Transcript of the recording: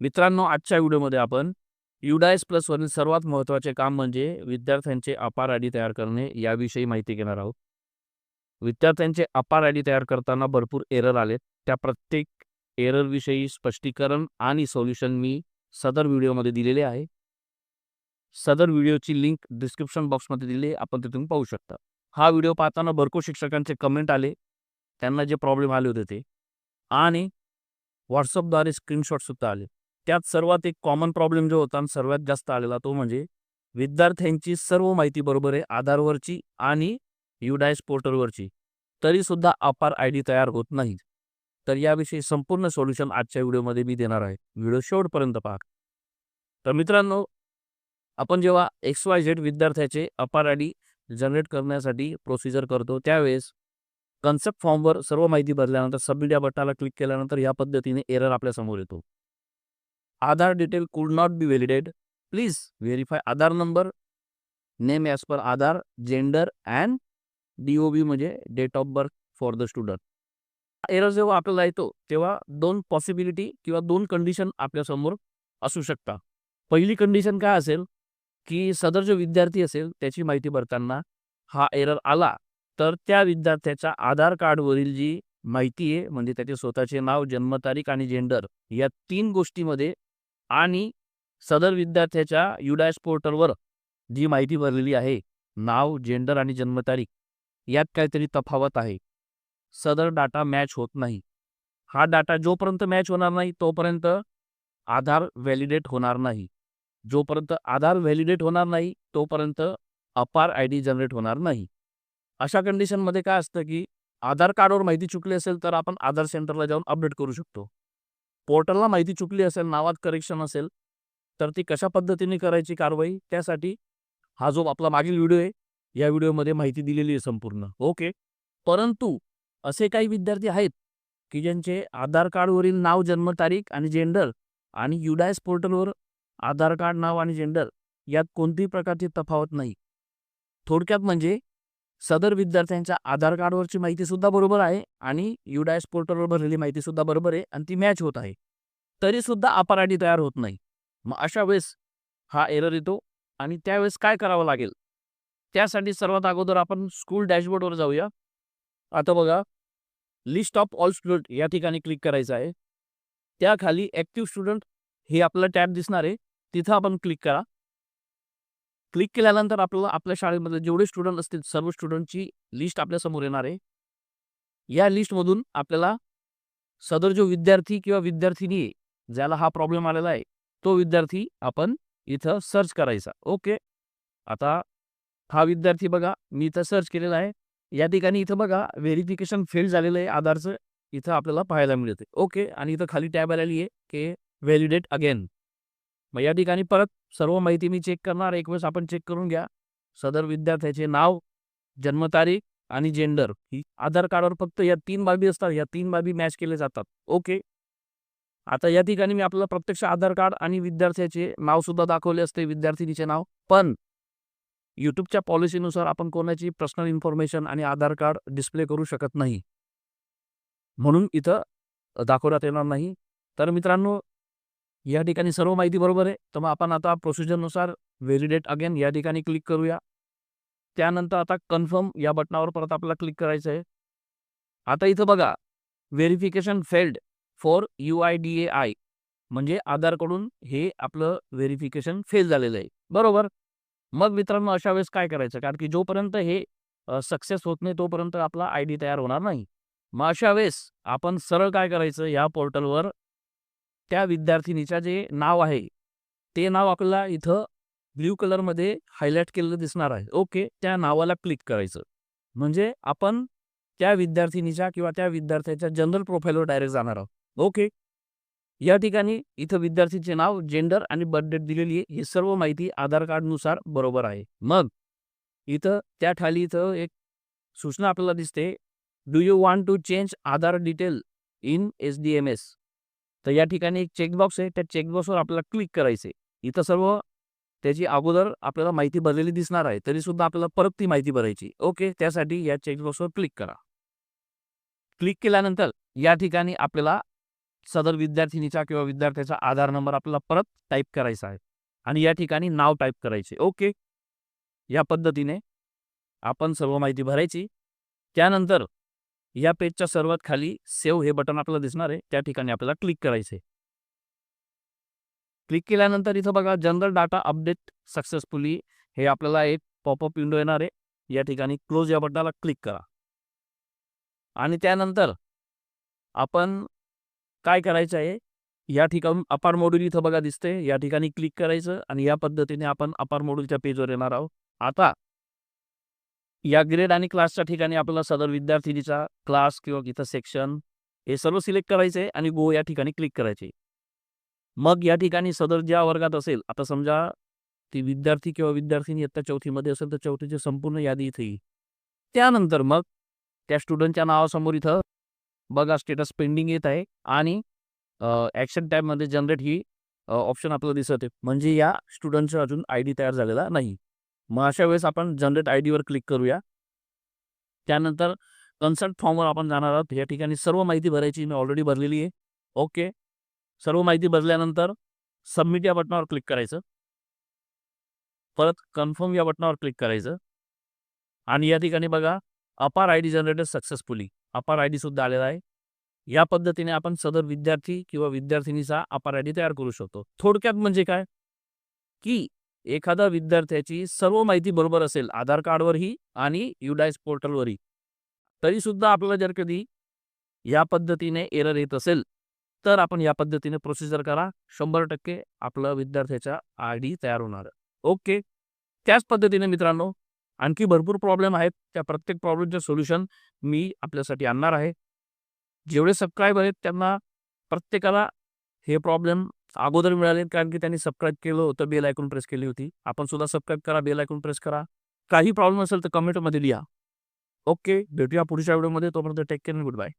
मित्रांनो आजच्या व्हिडिओमध्ये आपण युडायस प्लस वरील सर्वात महत्त्वाचे काम म्हणजे विद्यार्थ्यांचे अपार आय डी तयार करणे याविषयी माहिती घेणार आहोत. विद्यार्थ्यांचे अपार आय डी तयार करताना भरपूर एरर आलेत. त्या प्रत्येक एररविषयी स्पष्टीकरण आणि सोल्युशन मी सदर व्हिडिओमध्ये दिलेले आहे. सदर व्हिडिओची लिंक डिस्क्रिप्शन बॉक्समध्ये दिली आहे. आपण तिथून पाहू शकता. हा व्हिडिओ पाहताना भरपूर शिक्षकांचे कमेंट आले. त्यांना जे प्रॉब्लेम आले होते ते. आणि व्हॉट्सअपद्वारे स्क्रीनशॉटसुद्धा आले. त्यात सर्वात एक कॉमन प्रॉब्लेम जो होता सर्वात जास्त आलेला तो म्हणजे विद्यार्थ्यांची सर्व माहिती बरोबर आहे आधारवरची आणि युडायस पोर्टलवरची. तरीसुद्धा अपार आय डी तयार होत नाही. तर याविषयी संपूर्ण सोल्युशन आजच्या व्हिडिओमध्ये मी देणार आहे. व्हिडिओ शेवटपर्यंत पहा. तर मित्रांनो आपण जेव्हा एक्स वाय झेड विद्यार्थ्याचे अपार आय डी जनरेट करण्यासाठी प्रोसिजर करतो त्यावेळेस कन्सेप्ट फॉर्मवर सर्व माहिती भरल्यानंतर सबमिट या बटनाला क्लिक केल्यानंतर या पद्धतीने एरर आपल्यासमोर येतो. Aadhaar detail could not be validated please verify Aadhaar number name as per Aadhaar gender and D O B म्हणजे date of birth for the student. Error जेव्हा आपल्याला येतो तेव्हा दोन पॉसिबिलिटी किंवा दोन कंडिशन आपल्यासमोर असू शकता पहिली कंडिशन काय असेल? की सदर जो विद्यार्थी असेल त्याची माहिती भरताना हा एरर आला तर त्या विद्यार्थ्याच्या आधार कार्डवरील जी माहिती आहे म्हणजे त्याचे स्वतःचे नाव जन्मतारीख आणि जेंडर या तीन गोष्टीमध्ये आणि सदर विद्यार्थ्याच्या युडायस पोर्टलवर जी माहिती भरलेली आहे नाव जेंडर आणि जन्मतारीख यात काहीतरी तफावत आहे. सदर डाटा मॅच होत नाही. हा डाटा जोपर्यंत मॅच होणार नाही तोपर्यंत आधार व्हॅलिडेट होणार नाही. जोपर्यंत आधार व्हॅलिडेट होणार नाही तोपर्यंत अपार आय डी जनरेट होणार नाही. अशा कंडिशनमध्ये काय असतं की आधार कार्डवर माहिती चुकली असेल तर आपण आधार सेंटरला जाऊन अपडेट करू शकतो. पोर्टलला माहिती चुकली असेल नावात करेक्शन असेल तर ती कशा पद्धतीने करायची कारवाई? त्यासाठी हा जो आपला मागील व्हिडिओ आहे या व्हिडिओमध्ये माहिती दिलेली आहे संपूर्ण. ओके? परंतु असे काही विद्यार्थी आहेत की ज्यांचे आधार कार्डवरील नाव जन्मतारीख आणि जेंडर आणि युडायस पोर्टलवर आधार कार्ड नाव आणि जेंडर यात कोणतीही प्रकारची तफावत नाही. थोडक्यात म्हणजे सदर विद्यार्थ्यांच्या आधार कार्डवरची माहिती सुद्धा बरोबर आहे आणि युडायस पोर्टलवर भरलेली माहिती सुद्धा बरोबर आहे आणि ती मॅच होत आहे. तरी सुद्धा अपार आय डी तयार होत नाही. मग अशा वेळेस हा एरर येतो आणि त्यावेळेस काय करावं लागेल? त्यासाठी सर्वात अगोदर आपण स्कूल डॅशबोर्डवर जाऊया. आता बघा लिस्ट ऑफ ऑल स्टुडंट या ठिकाणी क्लिक करायचं आहे. त्याखाली ॲक्टिव्ह स्टुडंट हे आपलं टॅब दिसणार आहे. तिथं आपण क्लिक करा. क्लिक केल्यानंतर आपल्याला आपल्या शाळेमध्ये जेवढे स्टुडंट असतील सर्व स्टुडंटची लिस्ट आपल्यासमोर येणार आहे. या लिस्टमधून आपल्याला सदर जो विद्यार्थी किंवा विद्यार्थिनी आहे ज्याला हा प्रॉब्लेम आलेला आहे तो विद्यार्थी आपण इथं सर्च करायचा. ओके? आता हा विद्यार्थी बघा मी इथं सर्च केलेला आहे. या ठिकाणी इथं बघा व्हेरिफिकेशन फेल झालेलं आहे आधारचं. इथं आपल्याला पाहायला मिळते ओके? आणि इथं खाली टॅब आलेली आहे की व्हॅलिडेट अगेन. मग या ठिकाणी परत सर्व माहिती मी चेक करणार. एक वेळेस आपण चेक करून घ्या. सदर विद्यार्थ्याचे नाव जन्मतारीख आणि जेंडर ही आधार कार्डवर फक्त या तीन बाबी असतात. या तीन बाबी मॅच केले जातात. ओके आता या ठिकाणी मी आपल्याला प्रत्यक्ष आधार कार्ड आणि विद्यार्थ्याचे नाव सुद्धा दाखवले असते. विद्यार्थिनीचे नाव. पण यूट्यूबच्या पॉलिसीनुसार आपण कोणाची पर्सनल इन्फॉर्मेशन आणि आधार कार्ड डिस्प्ले करू शकत नाही. म्हणून इथं दाखवण्यात येणार नाही. तर मित्रांनो या ठिकाणी सर्व माहिती बरोबर आहे. तर मग आपण आता प्रोसिजरनुसार व्हेरिडेट अगेन या ठिकाणी क्लिक करूया. त्यानंतर आता कन्फर्म या बटनावर परत आपल्याला क्लिक करायचं आहे. आता इथं बघा verification failed for U I D A I म्हणजे आधारकडून हे आपलं व्हेरिफिकेशन फेल झालेलं आहे. बरोबर? मग मित्रांनो अशा वेळेस काय करायचं? कारण की जोपर्यंत हे सक्सेस होत नाही तोपर्यंत आपला आय डी तयार होणार नाही. मग अशा वेळेस आपण सरळ काय करायचं? या पोर्टलवर त्या विद्यार्थिनीचं जे नाव आहे ते नाव आपल्याला इथं ब्ल्यू कलरमध्ये हायलाईट केलेलं दिसणार आहे. ओके त्या नावाला क्लिक करायचं. म्हणजे आपण त्या विद्यार्थिनीच्या किंवा त्या विद्यार्थ्याच्या जनरल प्रोफाईलवर डायरेक्ट जाणार आहोत. ओके. या ठिकाणी इथं विद्यार्थीचे नाव जेंडर आणि बर्थडेट दिलेली आहे. ही सर्व माहिती आधार कार्डनुसार बरोबर आहे. मग इथं त्या खाली इथं एक सूचना आपल्याला दिसते. Do you want to change Aadhaar detail in S D M S तर या ठिकाणी एक चेकबॉक्स आहे. त्या चेकबॉक्सवर आपल्याला क्लिक करायचे इथं सर्व त्याची अगोदर आपल्याला माहिती भरलेली दिसणार आहे. तरी सुद्धा आपल्याला परत ती माहिती भरायची. ओके. त्यासाठी या चेकबॉक्सवर क्लिक करा. क्लिक केल्यानंतर या ठिकाणी आपल्याला सदर विद्यार्थिनीचा किंवा विद्यार्थ्याचा आधार नंबर आपल्याला परत टाईप करायचा आहे. आणि या ठिकाणी नाव टाईप करायचे. ओके. या पद्धतीने आपण सर्व माहिती भरायची. त्यानंतर या पेजच्या सर्वात खाली सेव्ह हे बटन आपल्याला दिसणार आहे. त्या ठिकाणी आपल्याला क्लिक करायचे क्लिक केल्यानंतर इथं बघा जनरल डाटा अपडेट सक्सेसफुली हे आपल्याला एक पॉपअप विंडो येणार आहे. या ठिकाणी क्लोज या बटनाला क्लिक करा. आणि त्यानंतर आपण काय करायचं आहे? या ठिकाणी अपार मॉड्यूल इथं बघा दिसते या ठिकाणी क्लिक करायचं आणि या पद्धतीने आपण अपार मॉड्यूलच्या पेजवर येणार आहोत. आता या ग्रेड आणि क्लासच्या ठिकाणी आपल्याला सदर विद्यार्थिनीचा क्लास किंवा इथं सेक्शन हे सर्व सिलेक्ट करायचे आणि गो या ठिकाणी क्लिक करायचे. मग या ठिकाणी सदर ज्या वर्गात असेल आता समजा ती विद्यार्थी किंवा विद्यार्थिनी इयत्ता चौथीमध्ये असेल तर चौथीची संपूर्ण यादी इथे येईल. त्यानंतर मग त्या स्टुडंटच्या नावासमोर इथं बघा स्टेटस पेंडिंग येत आहे आणि ॲक्शन टॅबमध्ये जनरेट ही ऑप्शन आपल्याला दिसत आहे. म्हणजे या स्टुडंटचा अजून आय डी तयार झालेला नाही. मग अशा वेळेस आपण जनरेट आय डीवर क्लिक करूया. त्यानंतर कन्सल्ट फॉर्मवर आपण जाणार आहोत. या ठिकाणी सर्व माहिती भरायची मी ऑलरेडी भरलेली आहे. ओके. सर्व माहिती भरल्यानंतर सबमिट या बटनावर क्लिक करायचं. परत कन्फर्म या बटनावर क्लिक करायचं. आणि या ठिकाणी बघा APAAR I D generated successfully. APAAR I सुद्धा आलेला आहे. या पद्धतीने आपण सदर विद्यार्थी किंवा विद्यार्थिनीचा अपार आय डी तयार करू शकतो. थोडक्यात म्हणजे काय? की एखाद्या विद्यार्थ्याची सर्व माहिती बरोबर असेल आधार कार्डवरही आणि युडायस पोर्टलवरही. तरी सुद्धा आपल्याला जर कधी या पद्धतीने एरर येत असेल तर आपण या पद्धतीने प्रोसिजर करा. शंभर टक्के आपलं विद्यार्थ्याचा आय डी तयार होणार. ओके. त्याच पद्धतीने मित्रांनो आणखी भरपूर प्रॉब्लेम आहेत. त्या प्रत्येक प्रॉब्लेमचे सोल्युशन मी आपल्यासाठी आणणार आहे. जेवढे सबस्क्राईब आहेत त्यांना प्रत्येकाला हे प्रॉब्लेम अगोदर मिळाले कारण की त्यांनी सबस्क्राईब केलं होतं बेल ऐकून प्रेस केली होती. आपण सुद्धा सबस्क्राईब करा बेल ऐकून प्रेस करा. काही प्रॉब्लेम असेल तर कमेंटमध्ये लिहा. ओके भेटूया पुढच्या व्हिडिओमध्ये तोपर्यंत टेक केअर गुड बाय